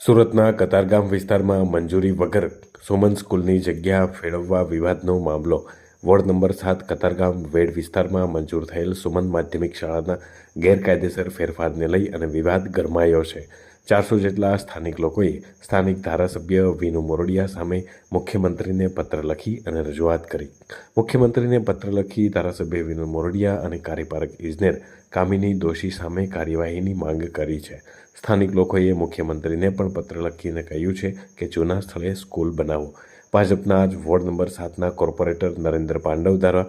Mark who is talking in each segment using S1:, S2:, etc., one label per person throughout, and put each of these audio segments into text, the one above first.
S1: સુરતના કતારગામ વિસ્તારમાં મંજૂરી વગર સુમન સ્કૂલની જગ્યા ફેરવવા વિવાદનો મામલો વોર્ડ નંબર સાત, કતારગામ વેડ વિસ્તારમાં મંજૂર થયેલ સુમન માધ્યમિક શાળાના ગેરકાયદેસર ફેરફારને લઈ અને વિવાદ ગરમાયો છે. ચારસો જેટલા સ્થાનિક લોકોએ સ્થાનિક ધારાસભ્ય વિનુ મોરડિયા સામે મુખ્યમંત્રીને પત્ર લખી અને રજૂઆત કરી. મુખ્યમંત્રીને પત્ર લખી ધારાસભ્ય વિનુ મોરડિયા અને કાર્યપાલક ઇજનેર કામિની દોશી સામે કાર્યવાહીની માંગ કરી છે. સ્થાનિક લોકોએ મુખ્યમંત્રીને પણ પત્ર લખીને કહ્યું છે કે જૂના સ્થળે સ્કૂલ બનાવો. ભાજપના જ વોર્ડ નંબર સાતના કોર્પોરેટર નરેન્દ્ર પાંડવ દ્વારા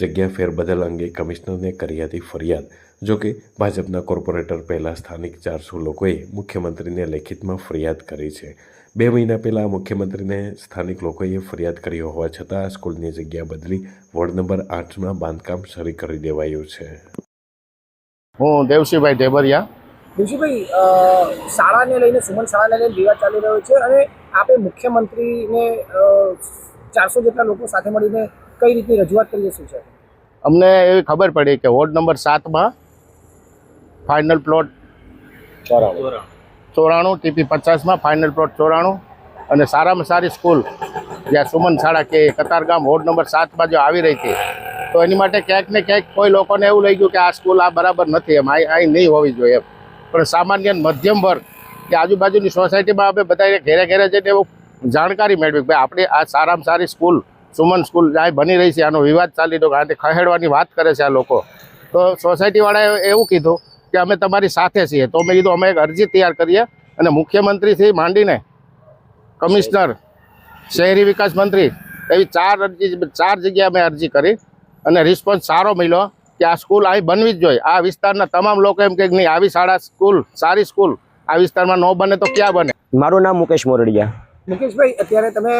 S1: જગ્યા ફેરબદલ અંગે કમિશનરને કરી હતી ફરિયાદ. જોકે ભાજપના કોર્પોરેટર પહેલાં સ્થાનિક ચારસો લોકોએ મુખ્યમંત્રીને લેખિતમાં ફરિયાદ કરી છે. બે મહિના પહેલાં મુખ્યમંત્રીને સ્થાનિક લોકોએ ફરિયાદ કરી હોવા છતાં સ્કૂલની જગ્યા બદલી વોર્ડ નંબર આઠમાં બાંધકામ શરૂ કરી દેવાયું છે.
S2: હું દેવસિંહભાઈ ઢેબરિયા.
S3: દેવસિંહભાઈ શાળાને લઈને સુમન શાળાને લઈને વિવાદ ચાલી રહ્યો છે અને આપણે મુખ્યમંત્રીને ચારસો જેટલા લોકો સાથે મળીને કઈ રીતની રજૂઆત કરીએ શું છે?
S2: અમને એવી ખબર પડી કે વોર્ડ નંબર સાતમાં ફાઇનલ પ્લોટ ચોરાણું. ટીપી પચાસમાં ફાઇનલ પ્લોટ ચોરાણું અને સારામાં સારી સ્કૂલ જ્યાં સુમન શાળા કે કતારગામ વોર્ડ નંબર સાતમાં જો આવી રહી હતી. તો એની માટે ક્યાંક ને ક્યાંક કોઈ લોકોને એવું લઈ ગયું કે આ સ્કૂલ આ બરાબર નથી એમ. અહીં નહીં હોવી જોઈએ એમ. પણ સામાન્ય મધ્યમ વર્ગ કે આજુબાજુની સોસાયટીમાં આપણે બધાએ ઘેરે ઘેરે જઈને એવું જાણકારી મેળવી ભાઈ, આપણે આ સારામાં સારી સ્કૂલ, સુમન સ્કૂલ જાય બની રહી છે, આનો વિવાદ ચાલી રહ્યો કારણ ખહેડવાની વાત કરે છે આ લોકો. તો સોસાયટીવાળાએ એવું કીધું કે અમે તમારી સાથે છીએ. તો મેં કીધું, અમે એક અરજી તૈયાર કરીએ અને મુખ્યમંત્રીથી માંડીને કમિશનર, શહેરી વિકાસ મંત્રી, એવી ચાર અરજી, ચાર જગ્યાએ મેં અરજી કરી અને રિસ્પોન્સ સારો મળ્યો કે આ સ્કૂલ અહીં બનવી જ જોઈએ. આ વિસ્તારના તમામ લોકો એમ કે નહીં, આવી શાળા સ્કૂલ, સારી સ્કૂલ આ વિસ્તારમાં ન બને તો ક્યાં બને?
S4: મારું નામ મુકેશ મોરડિયા.
S3: મુકેશભાઈ અત્યારે તમે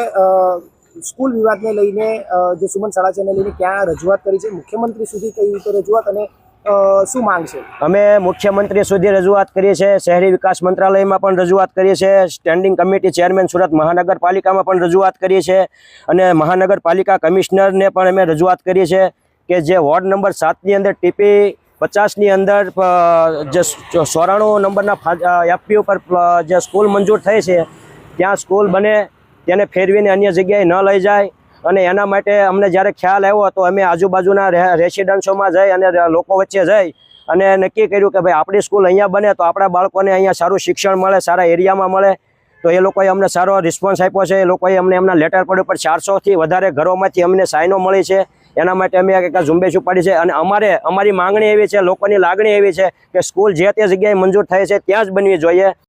S3: સ્કૂલ વિવાદને લઈને જે સુમન શાળા છે એને લઈને ક્યાં રજૂઆત કરી છે? મુખ્યમંત્રી સુધી કઈ રીતે રજૂઆત અને શું માંગ છે?
S4: અમે મુખ્યમંત્રી સુધી રજૂઆત કરીએ છીએ શહેરી વિકાસ મંત્રાલયમાં પણ રજૂઆત કરીએ છીએ સ્ટેન્ડિંગ કમિટી ચેરમેન સુરત મહાનગરપાલિકામાં પણ રજૂઆત કરીએ છીએ અને મહાનગરપાલિકા કમિશનરને પણ અમે રજૂઆત કરીએ છીએ કે જે વોર્ડ નંબર સાતની અંદર ટીપી પચાસની અંદર જે સોરાણું નંબરના એફપી ઉપર જે સ્કૂલ મંજૂર થઈ છે, ત્યાં સ્કૂલ બને, તેને ફેરવીને અન્ય જગ્યાએ ન લઈ જાય અને એના માટે અમને જ્યારે ખ્યાલ આવ્યો તો અમે આજુબાજુના રેસિડેન્સોમાં જઈ અને લોકો વચ્ચે જઈ અને નક્કી કર્યું કે ભાઈ આપણી સ્કૂલ અહીંયા બને તો આપણા બાળકોને અહીંયા સારું શિક્ષણ મળે, સારા એરિયામાં મળે. તો એ લોકોએ અમને સારો રિસ્પોન્સ આપ્યો છે, એ લોકોએ અમને એમના લેટર પડ્યું પર ચારસોથી વધારે ઘરોમાંથી અમને સાઈનો મળી છે. એના માટે અમે એક ઝુંબેશ ઉપાડી છે અને અમારે, અમારી માંગણી એવી છે, લોકોની લાગણી એવી છે કે સ્કૂલ જે તે જગ્યાએ મંજૂર થાય છે, ત્યાં જ બનવી જોઈએ.